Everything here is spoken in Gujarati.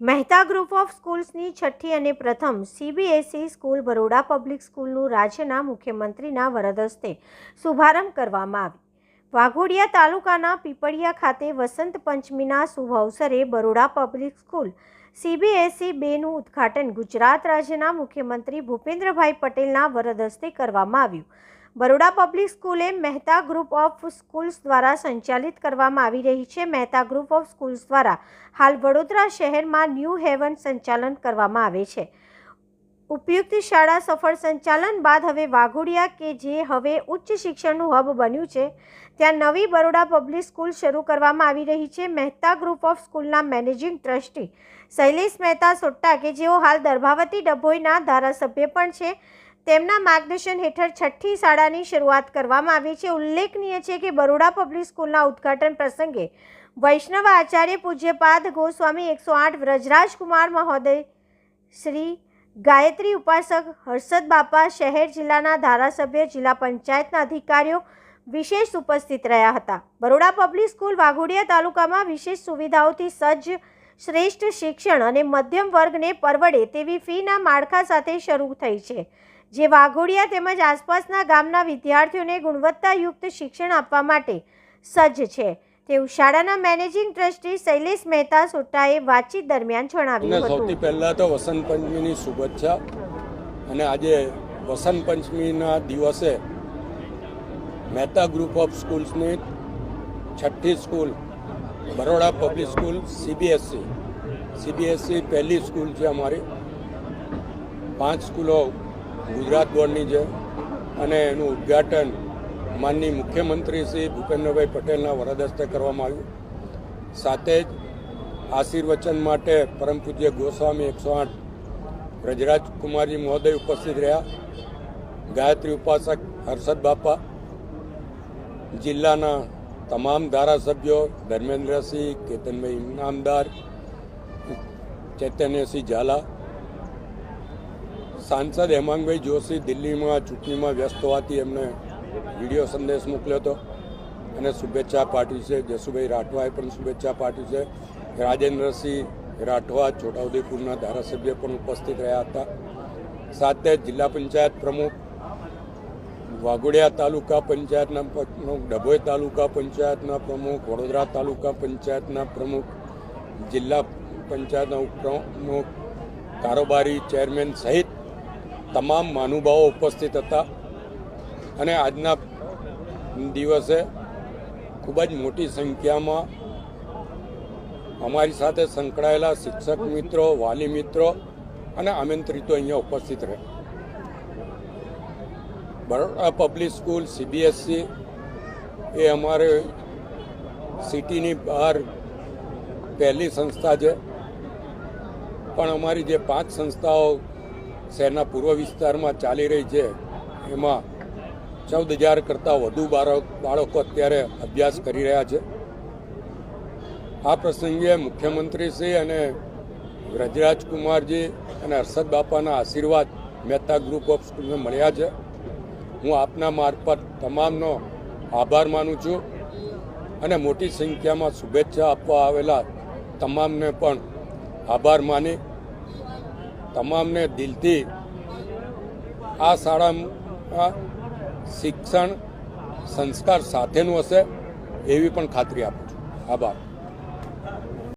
મહેતા ગ્રુપ ઓફ સ્કૂલ્સની છઠ્ઠી અને પ્રથમ સીબીએસઈ સ્કૂલ બરોડા પબ્લિક સ્કૂલનું રાજ્યના મુખ્યમંત્રીના વરદ હસ્તે શુભારંભ કરવામાં આવી. વાઘોડિયા તાલુકાના પીપળિયા ખાતે વસંત પંચમીના શુભ અવસરે બરોડા પબ્લિક સ્કૂલ સીબીએસઈ બેનું ઉદ્ઘાટન ગુજરાત રાજ્યના મુખ્યમંત્રી ભૂપેન્દ્રભાઈ પટેલના વરદ હસ્તે કરવામાં આવ્યું. બરોડા પબ્લિક સ્કૂલે મહેતા ગ્રુપ ઓફ સ્કૂલ્સ દ્વારા સંચાલિત કરવામાં આવી રહી છે. મહેતા ગ્રુપ ઓફ સ્કૂલ્સ દ્વારા હાલ વડોદરા શહેરમાં ન્યૂ હેવન સંચાલન કરવામાં આવે છે. ઉપયુક્ત શાળા સફળ સંચાલન બાદ હવે વાઘોડિયા કે જે હવે ઉચ્ચ શિક્ષણનું હબ બન્યું છે, ત્યાં નવી બરોડા પબ્લિક સ્કૂલ શરૂ કરવામાં આવી રહી છે. મહેતા ગ્રુપ ઓફ સ્કૂલના મેનેજિંગ ટ્રસ્ટી શૈલેષ મહેતા સોટ્ટા કે જેઓ હાલ દર્ભાવતી ડભોઈના ધારાસભ્ય પણ છે તેમના માર્ગદર્શન હેઠળ છઠ્ઠી શાળાની શરૂઆત કરવામાં આવી છે. ઉલ્લેખનીય છે કે બરોડા પબ્લિક સ્કૂલના ઉદ્ઘાટન પ્રસંગે વૈષ્ણવ આચાર્ય પૂજ્યપાદ ગોસ્વામી એકસો આઠ વ્રજરાજકુમાર મહોદય, શ્રી ગાયત્રી ઉપાસક હર્ષદ બાપા, શહેર જિલ્લાના ધારાસભ્ય, જિલ્લા પંચાયતના અધિકારીઓ વિશેષ ઉપસ્થિત રહ્યા હતા. બરોડા પબ્લિક સ્કૂલ વાઘોડિયા તાલુકામાં વિશેષ સુવિધાઓથી સજ્જ, શ્રેષ્ઠ શિક્ષણ અને મધ્યમ વર્ગને પરવડે તેવી ફીના માળખા સાથે શરૂ થઈ છે. જે વાઘોડિયા તેમજ આસપાસના ગામના વિદ્યાર્થીઓને ગુણવત્તાયુક્ત શિક્ષણ આપવા માટે સજ્જ છે. તેવું શાળાના મેનેજિંગ ટ્રસ્ટી શૈલેષ મહેતા સુટ્ટાએ વાતચીત દરમિયાન જણાવ્યું જણાવ્યું સૌથી હતું પહેલાં તો વસંત પંચમીની શુભેચ્છા અને આજે વસંત પંચમીના દિવસે મહેતા ગ્રુપ ઓફ સ્કૂલ્સની છઠ્ઠી school Baroda public school CBSC CBSC પહેલી સ્કૂલ છે અમારી. પાંચ સ્કૂલો ગુજરાત બોર્ડની છે અને એનું ઉદ્ઘાટન માનની મુખ્યમંત્રી શ્રી ભૂપેન્દ્રભાઈ પટેલના વરદ હસ્તે કરવામાં આવ્યું. સાથે જ આશીર્વચન માટે પરમ પૂજ્ય ગોસ્વામી એકસો આઠ વ્રજરાજકુમારજી મહોદય ઉપસ્થિત રહ્યા. ગાયત્રી ઉપાસક હર્ષદ બાપા, જિલ્લાના તમામ ધારાસભ્યો ધર્મેન્દ્રસિંહ, કેતનભાઈ ઇનામદાર, ચૈતન્યસિંહ ઝાલા સાંસદ હેમાંગભાઈ જોશી દિલ્હીમાં ચૂંટણીમાં વ્યસ્ત હોવાથી એમને વીડિયો સંદેશ મોકલ્યો હતો. અને શુભેચ્છા પાઠવી છે. જસુભાઈ રાઠવાએ પણ શુભેચ્છા પાઠવી છે. રાજેન્દ્રસિંહ રાઠવા છોટાઉદેપુરના ધારાસભ્ય પણ ઉપસ્થિત રહ્યા હતા. સાથે જિલ્લા પંચાયત પ્રમુખ વાઘોડિયા તાલુકા પંચાયતના પ્રમુખ, ડભોઈ તાલુકા પંચાયતના પ્રમુખ, વડોદરા તાલુકા પંચાયતના પ્રમુખ, જિલ્લા પંચાયતના ઉપપ્રમુખ, કારોબારી ચેરમેન સહિત તમામ મહાનુભાવો ઉપસ્થિત હતા. અને આજના દિવસે ખૂબ જ મોટી સંખ્યામાં અમારી સાથે સંકળાયેલા શિક્ષક મિત્રો, વાલી મિત્રો અને આમંત્રિતો અહીંયા ઉપસ્થિત રહે. બરોડા પબ્લિક સ્કૂલ સીબીએસસી એ અમારે સિટીની બહાર પહેલી સંસ્થા છે. પણ અમારી જે પાંચ સંસ્થાઓ શહેરના પૂર્વ વિસ્તારમાં ચાલી રહી છે. એમાં ચૌદ હજાર કરતાં વધુ બાળક અત્યારે અભ્યાસ કરી રહ્યા છે. આ પ્રસંગે મુખ્યમંત્રીશ્રી અને વ્રજરાજકુમારજી અને હર્ષદ બાપાના આશીર્વાદ મહેતા ગ્રુપ ઓફ સ્કૂલને મળ્યા છે. હું આપના મારફત તમામનો આભાર માનું છું અને મોટી સંખ્યામાં શુભેચ્છા આપવા આવેલા તમામને પણ આભાર માની તમામને દિલથી આ શાળામાં શિક્ષણ સંસ્કાર સાથેનું હશે એવી પણ ખાતરી આપું છું. આભાર.